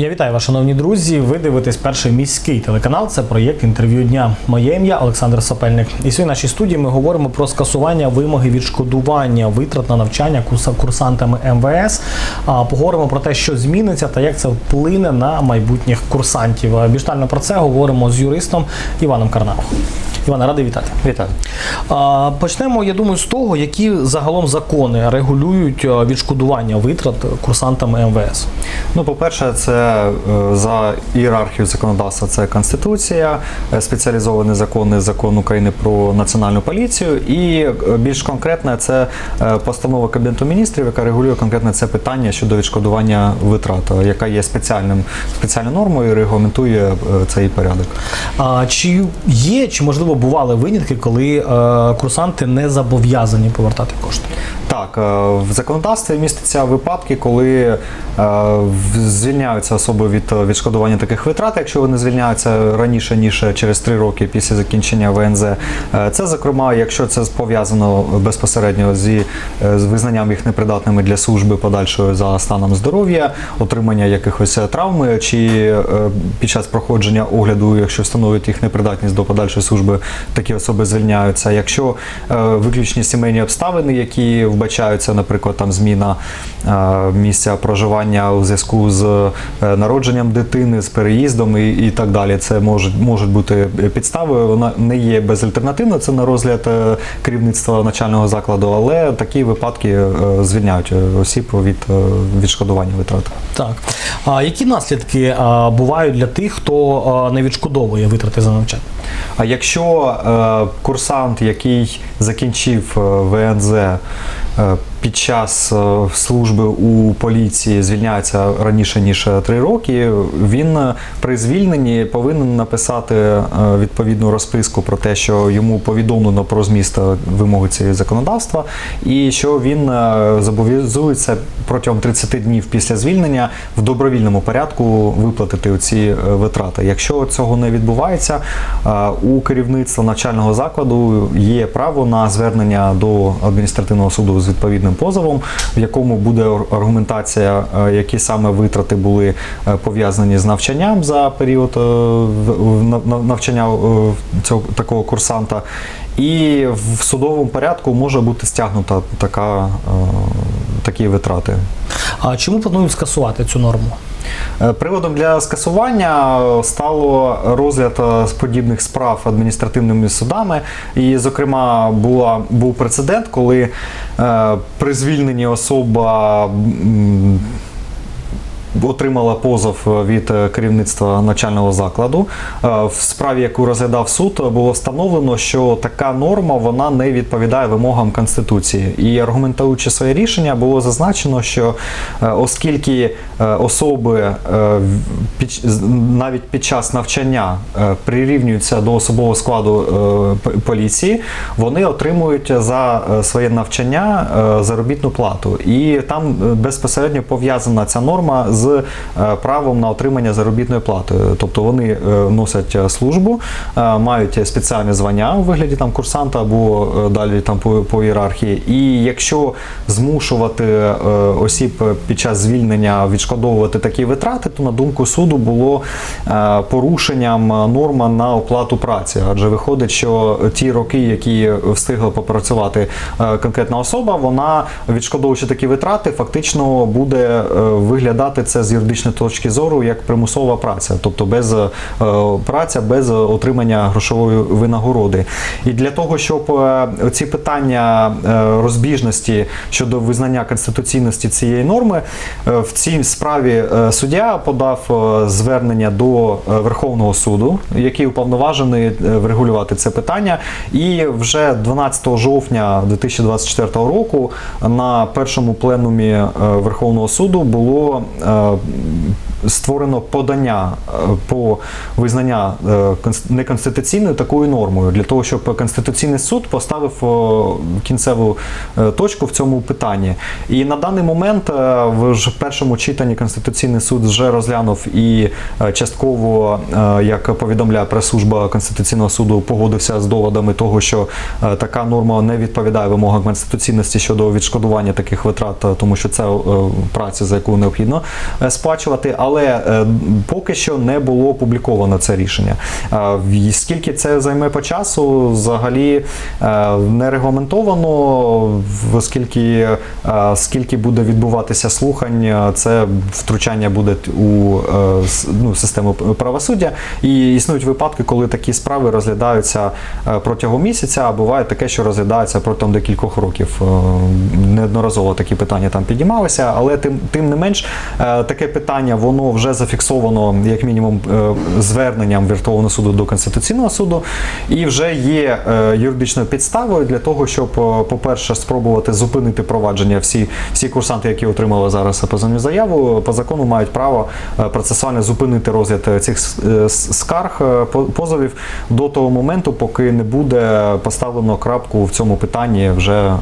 Я вітаю вас, шановні друзі. Ви дивитесь перший міський телеканал. Це проєкт інтерв'ю дня. Моє ім'я Олександр Сапельник. І сьогодні в нашій студії ми говоримо про скасування вимоги відшкодування витрат на навчання курсантами МВС. Поговоримо про те, що зміниться та як це вплине на майбутніх курсантів. Більш детально про це говоримо з юристом Іваном Карнавом. Івана, радий вітати. Вітаю. Почнемо, я думаю, з того, які загалом закони регулюють відшкодування витрат курсантами МВС. Ну, по-перше, це за ієрархією законодавства це Конституція, е, спеціалізовані закони, закон України про національну поліцію, і е, більш конкретне це е, постанова Кабінету міністрів, яка регулює конкретно це питання щодо відшкодування витрат, яка є спеціальним спеціальною нормою і регламентує цей порядок. А, чи є, чи можливо бували винятки, коли курсанти не зобов'язані повертати кошти? Так, в законодавстві містяться випадки, коли звільняються особи від е, відшкодування таких витрат, якщо вони звільняються раніше ніж через три роки після закінчення ВНЗ. Е, Це, зокрема, якщо це пов'язано безпосередньо зі е, з визнанням їх непридатними для служби подальшої за станом здоров'я, отримання якихось е, травми, чи е, під час проходження огляду, якщо встановлюють їх непридатність до подальшої служби, такі особи звільняються. Якщо е, виключні сімейні обставини, які вбачаються, наприклад, там зміна е, місця проживання у зв'язку з е, народженням дитини, з переїздом і, і так далі, це можуть, можуть бути підстави. Вона не є безальтернативна, це на розгляд е, керівництва начального закладу, але такі випадки е, звільняють е, осіб від відшкодування витрат. Так. А які наслідки бувають для тих, хто не відшкодовує витрати за навчання? А якщо курсант, який закінчив ВНЗ під час е, служби у поліції звільняється раніше ніж 3 роки, він е, при звільненні повинен написати е, відповідну розписку про те, що йому повідомлено про зміст е, вимоги цієї законодавства, і що він е, зобов'язується протягом 30 днів після звільнення в добровільному порядку виплатити ці е, витрати. Якщо цього не відбувається, е, у керівництва навчального закладу є право на звернення до адміністративного суду з відповідним позовом, в якому буде аргументація, е, які саме витрати були е, пов'язані з навчанням за період е, навчання цього такого курсанта. І в судовому порядку може бути стягнута така, такі витрати. А чому планують скасувати цю норму? Е, Приводом для скасування стало розгляд е, подібних справ адміністративними судами. І, зокрема, була, був прецедент, коли е, при звільненні особа. м, Отримала позов від е, керівництва навчального закладу. Е, В справі, яку розглядав суд, було встановлено, що така норма вона не відповідає вимогам Конституції. І аргументуючи своє рішення, було зазначено, що е, оскільки е, особи е, навіть під час навчання е, прирівнюються до особового складу е, поліції, вони отримують за е, своє навчання е, заробітну плату. І там е, безпосередньо пов'язана ця норма з е, правом на отримання заробітної плати. Тобто вони е, носять е, службу, мають спеціальне звання у вигляді там курсанта або далі там по, по ієрархії. І якщо змушувати осіб під час звільнення відшкодовувати такі витрати, то на думку суду було порушенням норма на оплату праці. Адже виходить, що ті роки, які встигла попрацювати конкретна особа, вона відшкодовуючи такі витрати, фактично буде виглядати це з юридичної точки зору як примусова праця, тобто без е, праця без отримання грошової винагороди. І для того, щоб е, ці питання е, розбіжності щодо визнання конституційності цієї норми, в цій справі суддя подав звернення до Верховного суду, який уповноважений врегулювати це питання. І вже 12 жовтня 2024 року на першому пленумі Верховного суду було Um. Створено подання е, по визнання е, неконституційною такою нормою для того, щоб Конституційний суд поставив кінцеву е, точку в цьому питанні. І на даний момент в першому читанні Конституційний суд вже розглянув і частково, як повідомляє прес-служба Конституційного суду, погодився з доводами того, що така норма не відповідає вимогам конституційності щодо відшкодування таких витрат, тому що це праця, за яку необхідно сплачувати. Але е, поки що не було опубліковано це рішення. Е, Скільки це займе по часу, взагалі е, не регламентовано, оскільки скільки буде відбуватися слухань, це втручання буде у ну, систему правосуддя. І існують випадки, коли такі справи розглядаються протягом місяця, а буває таке, що розглядається протягом декількох років. Неодноразово такі питання там піднімалися, але тим, тим не менш, таке питання воно вже зафіксовано як мінімум е, зверненням Верховного суду до Конституційного суду, і вже є е, юридичною підставою для того, щоб, е, по-перше, спробувати зупинити провадження. Всі, всі курсанти, які отримали зараз позовну заяву, по закону мають право процесуально зупинити розгляд цих скарг позовів до того моменту, поки не буде поставлено крапку в цьому питанні вже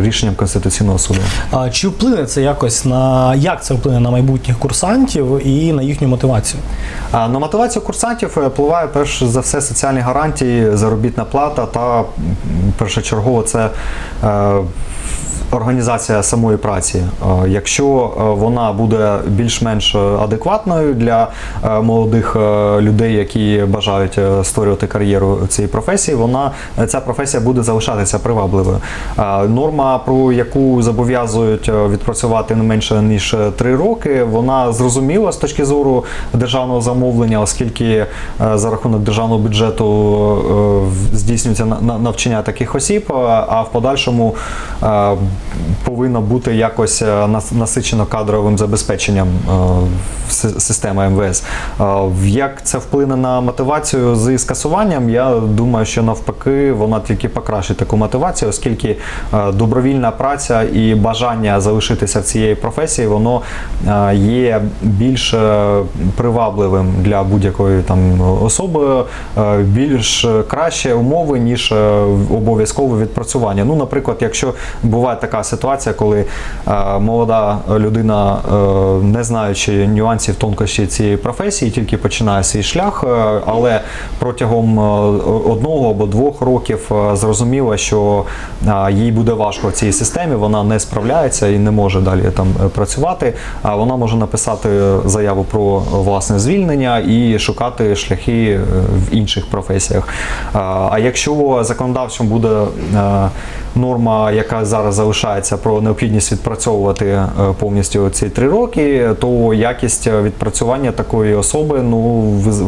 рішенням Конституційного суду. А чи вплине це якось на як це вплине на майбутніх курсантів і на їхню мотивацію? На мотивацію курсантів е, впливає перш за все соціальні гарантії, заробітна плата та першочергово це е, організація самої праці. Е, Якщо е, вона буде більш-менш адекватною для е, молодих е, людей, які бажають е, створювати кар'єру цій професії, вона е, ця професія буде залишатися привабливою. Е, Норма, про яку зобов'язують е, відпрацювати не менше ніж 3 роки, вона зрозуміла з точки зору державного замовлення, оскільки е, за рахунок державного бюджету е, здійснюється на- на- навчання таких осіб, е, а в подальшому повинно бути якось е, насичено кадровим забезпеченням е, системи МВС. Е, Як це вплине на мотивацію з скасуванням? Я думаю, що навпаки вона тільки покращить таку мотивацію, оскільки добровільна праця і бажання залишитися в цієї професії, воно є більш привабливим для будь-якої там особи, більш краще умови, ніж обов'язкове відпрацювання. Ну, наприклад, якщо буває така ситуація, коли е, молода людина, е, не знаючи нюансів тонкощі цієї професії, тільки починає свій шлях, е, але протягом одного або двох років зрозуміла, що їй буде важко в цій системі, вона не справляється і не може далі там працювати. Вона може написати заяву про власне звільнення і шукати шляхи в інших професіях. А якщо законодавчим буде норма, яка зараз залишається про необхідність відпрацьовувати е, повністю ці три роки, то якість відпрацювання такої особи ну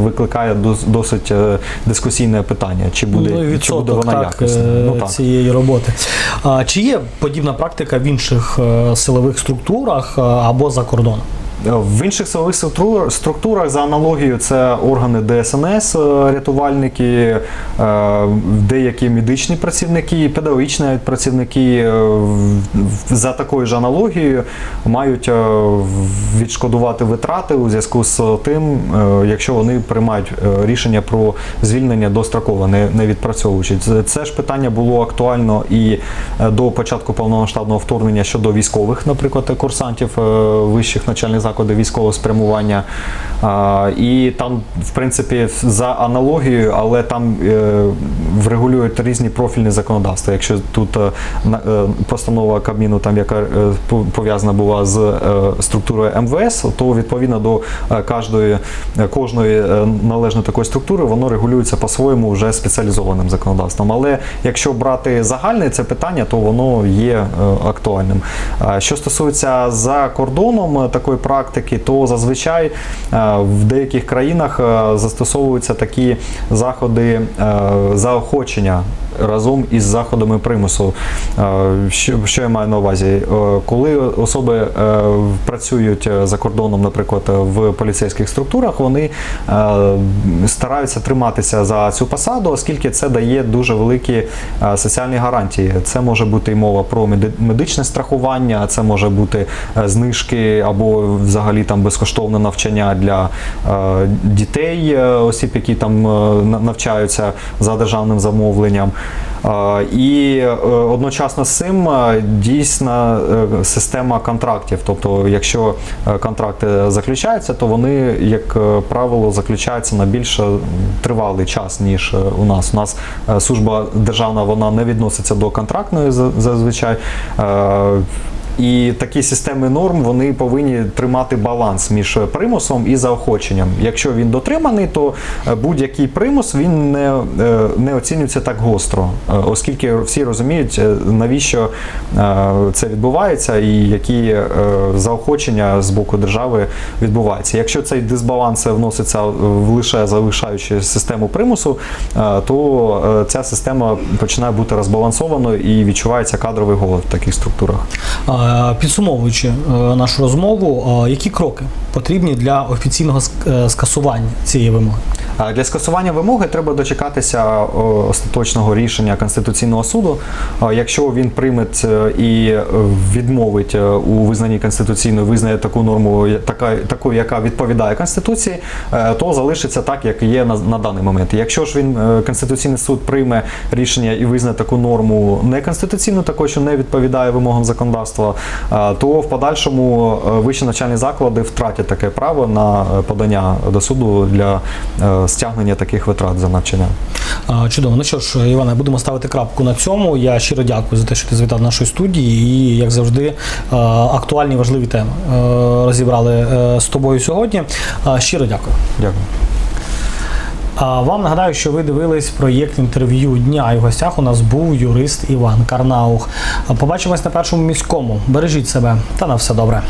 викликає дос- досить е, дискусійне питання, чи буде, ну, і чи буде вона так, якісна. е, Ну, так. цієї роботи. А, чи є подібна практика в інших силових структурах або за кордоном? В інших силових структурах за аналогією це органи ДСНС, е, рятувальники, е, деякі медичні працівники, педагогічні працівники е, за такою ж аналогією мають відшкодувати витрати у зв'язку з тим, якщо вони приймають рішення про звільнення достроково, не, відпрацьовуючи. Це, ж питання було актуально і до початку повномасштабного вторгнення щодо військових, наприклад, курсантів вищих навчальних закладів військового спрямування. І там, в принципі, за аналогією, але там е, врегулюють різні профільні законодавства. Якщо тут е, е, постанова Кабміну, там яка пов'язана була з структурою МВС, то відповідно до кожної, кожної належної такої структури воно регулюється по-своєму вже спеціалізованим законодавством. Але якщо брати загальне це питання, то воно є актуальним. Що стосується за кордоном такої практики, то зазвичай е, в деяких країнах е, застосовуються такі заходи е, заохочення разом із заходами примусу. Що, я маю на увазі? Е, Коли особи е, працюють за кордоном, наприклад, в поліцейських структурах, вони е, стараються триматися за цю посаду, оскільки це дає дуже великі соціальні гарантії. Це може бути і мова про медичне страхування, це може бути знижки або взагалі там безкоштовне навчання для дітей, осіб, які там навчаються за державним замовленням. І е, одночасно з цим е, дійсна е, система контрактів. Тобто, якщо контракти заключаються, то вони, як правило, заключаються на більш тривалий час, ніж у нас. У нас служба державна вона не відноситься до контрактної зазвичай. Е, І такі системи норм вони повинні тримати баланс між примусом і заохоченням. Якщо він дотриманий, то е, будь-який примус він не, е, не оцінюється так гостро, е, оскільки всі розуміють, е, навіщо е, це відбувається і які е, заохочення з боку держави відбуваються. Якщо цей дисбаланс вноситься в лише залишаючи систему примусу, е, то е, ця система починає бути розбалансованою і відчувається кадровий голод в таких структурах. Е, Підсумовуючи е, нашу розмову, е, які кроки потрібні для офіційного скасування цієї вимоги? А Для скасування вимоги треба дочекатися остаточного рішення Конституційного суду. Якщо він прийме і е, відмовить е, у визнанні конституційною, визнає таку норму, така, таку, яка відповідає Конституції, е, то залишиться так, як є на, на даний момент. Якщо ж він е, Конституційний суд прийме рішення і визнає таку норму неконституційну, також що не відповідає вимогам законодавства, е, то в подальшому е, вищі навчальні заклади втратять таке право на е, подання до суду для е, стягнення таких витрат за навчання. Чудово. Ну що ж, Іване, будемо ставити крапку на цьому. Я щиро дякую за те, що ти завітав до нашої студії. І, як завжди, е, актуальні важливі теми е, розібрали е, з тобою сьогодні. Щиро дякую. Дякую. А вам нагадаю, що ви дивились проєкт інтерв'ю дня. І в гостях у нас був юрист Іван Карнаух. Побачимось на першому міському. Бережіть себе та на все добре.